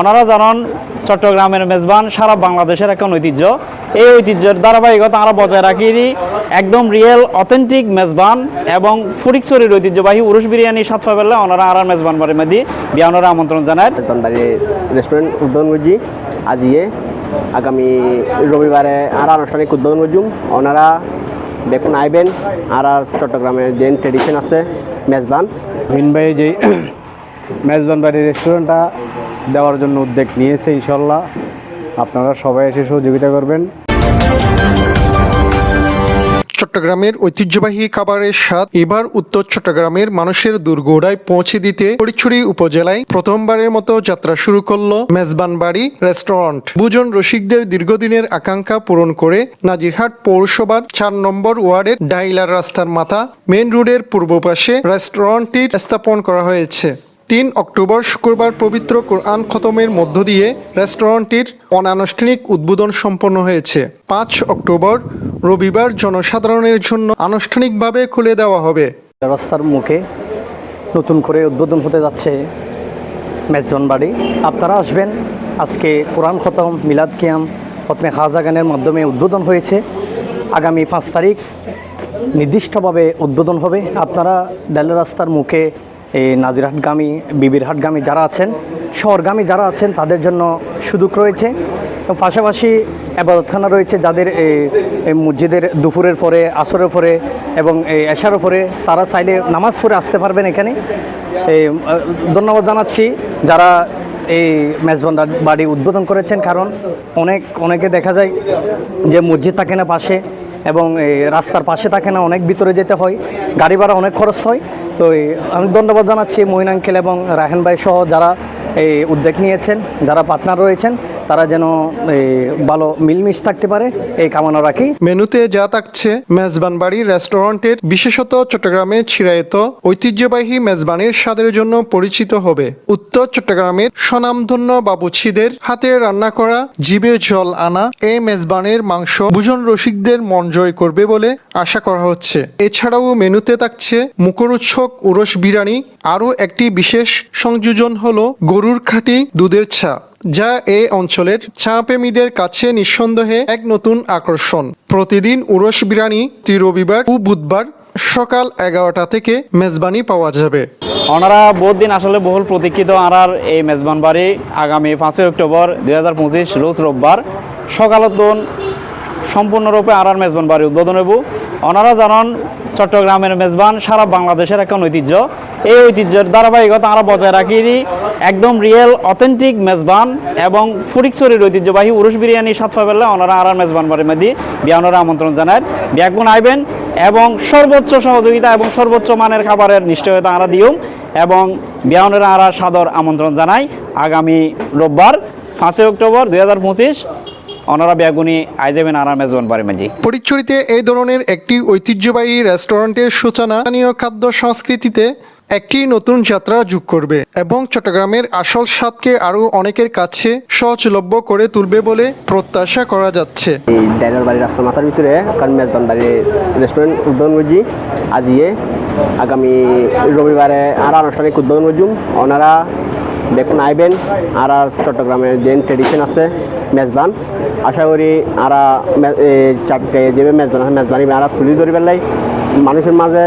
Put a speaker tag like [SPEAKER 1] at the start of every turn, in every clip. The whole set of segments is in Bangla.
[SPEAKER 1] ওনারা জানান চট্টগ্রামের মেজবান সারা বাংলাদেশের একটা ঐতিহ্য। এই ঐতিহ্যের ধারাবাহিকতা আমরা বজায় রাখি একদম রিয়েল অথেন্টিক মেজবান এবং ফটিকছড়ির ঐতিহ্যবাহী উরুষ বিরিয়ানি স্বাদ পাবেলে ওনারা আর মেজবান বাড়ির মধ্যে। বিয়ানোরা আমন্ত্রণ জানায়।
[SPEAKER 2] রেস্টুরেন্ট উদ্বোধন করছি। আজ ইয়ে আগামী রবিবারে আর আনুষ্ঠানিক উদ্বোধন করছুম ওনারা দেখুন আইবেন। আর আর চট্টগ্রামের যে ট্রেডিশন আছে মেজবান।
[SPEAKER 3] ভিন ভাই যে মেজবান বাড়ি রেস্টুরেন্টটা দেওয়ার জন্য উদ্যোগ নিয়েছে ইনশাল্লাহ। আপনারা সবাই এসে সহযোগিতা করবেন।
[SPEAKER 4] চট্টগ্রামের ঐতিহ্যবাহী খাবারের স্বাদ এবার উত্তর চট্টগ্রামের মানুষের দুর্গোড়ায় পৌঁছে দিতে ফটিকছড়ি উপজেলায় প্রথমবারের মতো যাত্রা শুরু করল মেজবান বাড়ি রেস্টুরেন্ট। বুজন রসিকদের দীর্ঘদিনের আকাঙ্ক্ষা পূরণ করে নাজিরহাট পৌরসভার চার নম্বর ওয়ার্ডের ডাইলার রাস্তার মাথা মেন রোডের পূর্ব পাশে রেস্টুরেন্টটি স্থাপন করা হয়েছে। তিন অক্টোবর শুক্রবার পবিত্র কোরআন খতমের মধ্য দিয়ে রেস্টুরেন্টটির অনানুষ্ঠানিক উদ্বোধন সম্পন্ন হয়েছে। পাঁচ অক্টোবর রবিবার জনসাধারণের জন্য আনুষ্ঠানিকভাবে খুলে দেওয়া হবে।
[SPEAKER 2] রাস্তার মুখে নতুন করে উদ্বোধন হতে যাচ্ছে মেজবান বাড়ি। আপনারা আসবেন, আজকে কোরআন খতম, মিলাদ কিয়াম, খতমে খাজা গানের মাধ্যমে উদ্বোধন হয়েছে। আগামী পাঁচ তারিখ নির্দিষ্টভাবে উদ্বোধন হবে। আপনারা ডাল রাস্তার মুখে এই নাজিরহাটগামী, বিবিরহাটগামী যারা আছেন, শহরগামী যারা আছেন, তাদের জন্য সুযোগ রয়েছে। এবং পাশাপাশি আবাদতখানা রয়েছে যাদের এই মসজিদের দুপুরের পরে, আসরের পরে এবং এই এশারও পরে তারা চাইলে নামাজ পড়ে আসতে পারবেন এখানে। এই, ধন্যবাদ জানাচ্ছি যারা এই মেজবান বাড়ি উদ্বোধন করেছেন, কারণ অনেক, অনেকে দেখা যায় যে মসজিদ থাকে না পাশে এবং রাস্তার পাশে থাকে না, অনেক ভিতরে যেতে হয়, গাড়ি ভাড়া অনেক খরচ হয়। তো আমি ধন্যবাদ জানাচ্ছি মহিনাঙ্কেল এবং রাহেন ভাই সহ যারা এই উদ্যোগ নিয়েছেন, যারা পার্টনার রয়েছেন। তারা যেন ভালো মিলমিশ থাকতে পারে, এই কামনা রাখি।
[SPEAKER 4] মেনুতে যা থাকছে মেজবান বাড়ি রেস্টুরেন্টের বিশেষত চট্টগ্রামে ছিড়ায়ত ঐতিহ্যবাহী মেজবানের স্বাদের জন্য পরিচিত হবে উত্তর চট্টগ্রামের স্বনামধন্য বাবুছিদের হাতে রান্না করা জিবে জল আনা এই মেজবানের মাংস ভুজন রসিকদের মন জয় করবে বলে আশা করা হচ্ছে। এছাড়াও মেনুতে থাকছে মুখরোচক উরস বিরিয়ানি, আরও একটি বিশেষ সংযোজন হলো গরুর খাঁটি দুধের ছা। যা এ অঞ্চলের চা প্রেমীদের কাছে নিঃসন্দেহে এক নতুন আকর্ষণ। প্রতিদিন উরস প্রতি রবিবার ও বুধবার সকাল এগারোটা থেকে মেজবানি পাওয়া যাবে।
[SPEAKER 1] ওনারা বহুত দিন আসলে বহুল প্রতীক্ষিত আনার এই মেজবান বাড়ি। আগামী পাঁচই অক্টোবর দুই হাজার পঁচিশ, রোজ রোববার সকালতন সম্পূর্ণরূপে আনার মেজবান বাড়ি উদ্বোধন হব ওনারা জানান, চট্টগ্রামের মেজবান সারা বাংলাদেশের একটা ঐতিহ্য। এই ঐতিহ্যের ধারাবাহিকতা আমরা বজায় রাখি একদম রিয়েল অথেন্টিক মেজবান এবং ফুরিকসরির ঐতিহ্যবাহী উরুষ বিরিয়ানি পাবেলে ওনারা আর মেজবান বাড়ির মধ্যে বিয়ানোরা আমন্ত্রণ জানায়। ব্যাগুন আইবেন এবং সর্বোচ্চ সহযোগিতা এবং সর্বোচ্চ মানের খাবারের নিশ্চয়তা আমরা দিও এবং বিয়ানোরা আরা সাদর আমন্ত্রণ জানাই আগামী রোববার, পাঁচই অক্টোবর দু হাজার পঁচিশ ওনারা বেগুনি আইজাবেন আরা মেজবান বাড়ির মাঝি
[SPEAKER 4] ফটিকছড়িতে এই ধরনের একটি ঐতিহ্যবাহী রেস্টুরেন্টের সূচনা স্থানীয় খাদ্য সংস্কৃতিতে একটি নতুন যাত্রা যোগ করবে এবং চট্টগ্রামের আসল স্বাদকে আরও অনেকের কাছে সহজলভ্য করে তুলবে বলে প্রত্যাশা করা যাচ্ছে।
[SPEAKER 2] এই ডাইনার বাড়ির রাস্তা মাথার ভিতরে কারণ মেজবান বাড়ির রেস্টুরেন্ট উদ্বোধন করছি। আজ ইয়ে আগামী রবিবারে আর আনুষ্ঠানিক উদ্বোধন করছুম ওনারা দেখুন আইবেন, আর আর চট্টগ্রামের যে ট্রেডিশন আছে, মেজবান। আশা করি আরা চারটে যে মেজবান আছে মেজবানি আর তুলি ধরি পেলাই মানুষের মাঝে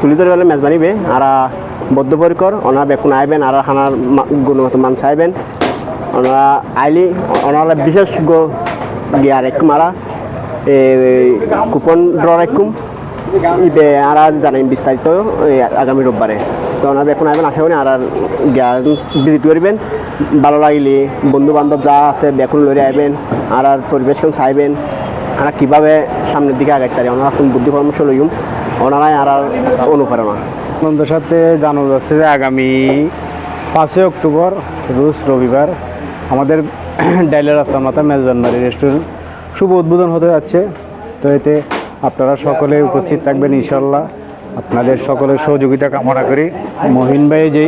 [SPEAKER 2] তুলি ধরি পেলাই মেজবানিবে আর বদ্ধপরিকর, ওনারা বেকুন আইবেন, আর খানার গুণগত মান চাইবেন। ওনারা আইলি, ওনারা বিশেষ গিয়ার এক মারা কুপন ড্র ইবে আর জানাই বিস্তারিত আগামী রোববারে। তো ওনারা এখন আইবেন, আশা করি আর আর ভিজিট করবেন। ভালো লাগিলে বন্ধু বান্ধব যা আছে বেকুন লড়ে আইবেন, আর আর পরিবেশখন চাইবেন। আর কীভাবে সামনের দিকে আগাইতে পারি, ওনারা কোন বুদ্ধি পরামর্শ লইম। ওনারাই আর আর অনুপ্রেরণা।
[SPEAKER 3] আনন্দের সাথে জানানো যাচ্ছে যে আগামী পাঁচই অক্টোবর, রোজ রবিবার, আমাদের ডাইলার রাস্তার মাথা মেজবানবাড়ি রেস্টুরেন্ট শুভ উদ্বোধন হতে যাচ্ছে। তো এতে আপনারা সকলে উপস্থিত থাকবেন ইনশাল্লাহ আপনাদের সকলের সহযোগিতা কামনা করি। মহিন ভাই যে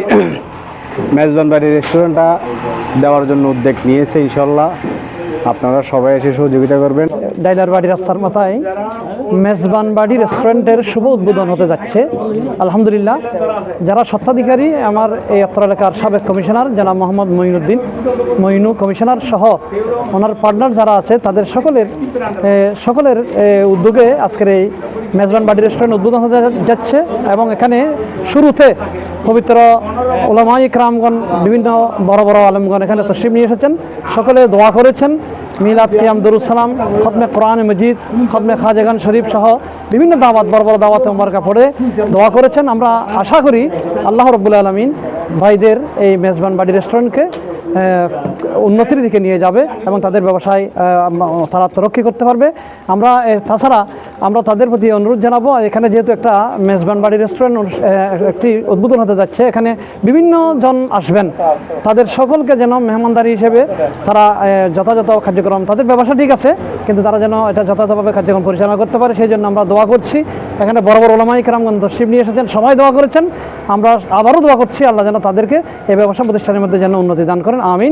[SPEAKER 3] মেজবান বাড়ির রেস্টুরেন্টটা দেওয়ার জন্য উদ্যোগ নিয়েছে ইনশাল্লাহ আপনারা সবাই এসে সহযোগিতা করবেন।
[SPEAKER 5] ডাইলার বাড়ি রাস্তার মাথায় মেজবান বাড়ি রেস্টুরেন্টের শুভ উদ্বোধন হতে যাচ্ছে। আলহামদুলিল্লাহ, যারা স্বত্বাধিকারী, আমার এই অত্র এলাকার সাবেক কমিশনার জনাব মোহাম্মদ মঈনুদ্দিন, মঈনু কমিশনার সহ ওনার পার্টনার যারা আছে, তাদের সকলের সকলের উদ্যোগে আজকের এই মেজবান বাড়ি রেস্টুরেন্ট উদ্বোধন হতে যাচ্ছে এবং এখানে শুরুতে পবিত্র ওলামাই ইকরামগণ, বিভিন্ন বড় বড় আলমগণ এখানে তসরিফ নিয়ে এসেছেন। সকলে দোয়া করেছেন। মিলাদ কিয়াম দরুসালাম খতমে কোরআন মজিদ, খতমে খাজেগান শরীফ সহ বিভিন্ন দাওয়াত, বড় বড় দাওয়াতে উমরকা পড়ে দোয়া করেছেন। আমরা আশা করি আল্লাহ রব্বুল আলমিন ভাইদের এই মেজবান বাড়ি রেস্টুরেন্টকে উন্নতির দিকে নিয়ে যাবে এবং তাদের ব্যবসায় তারা তরক্কি করতে পারবে। আমরা তাছাড়া আমরা তাদের প্রতি অনুরোধ জানাব, এখানে যেহেতু একটা মেজবান বাড়ি রেস্টুরেন্ট একটি উদ্বোধন হতে যাচ্ছে, এখানে বিভিন্ন জন আসবেন। তাদের সকলকে যেন মেহমানদারি হিসেবে তারা যথাযথ কার্যক্রম, তাদের ব্যবসা ঠিক আছে, কিন্তু তারা যেন এটা যথাযথভাবে কার্যক্রম পরিচালনা করতে পারে, সেই জন্য আমরা দোয়া করছি। এখানে বড় বড় ওলামাই কেরামগঞ্জ শিব নিয়ে এসেছেন, সবাই দোয়া করেছেন। আমরা আবারও দোয়া করছি, আল্লাহ যেন তাদেরকে এই ব্যবসা প্রতিষ্ঠানের মধ্যে যেন উন্নতি দান করেন। আমিন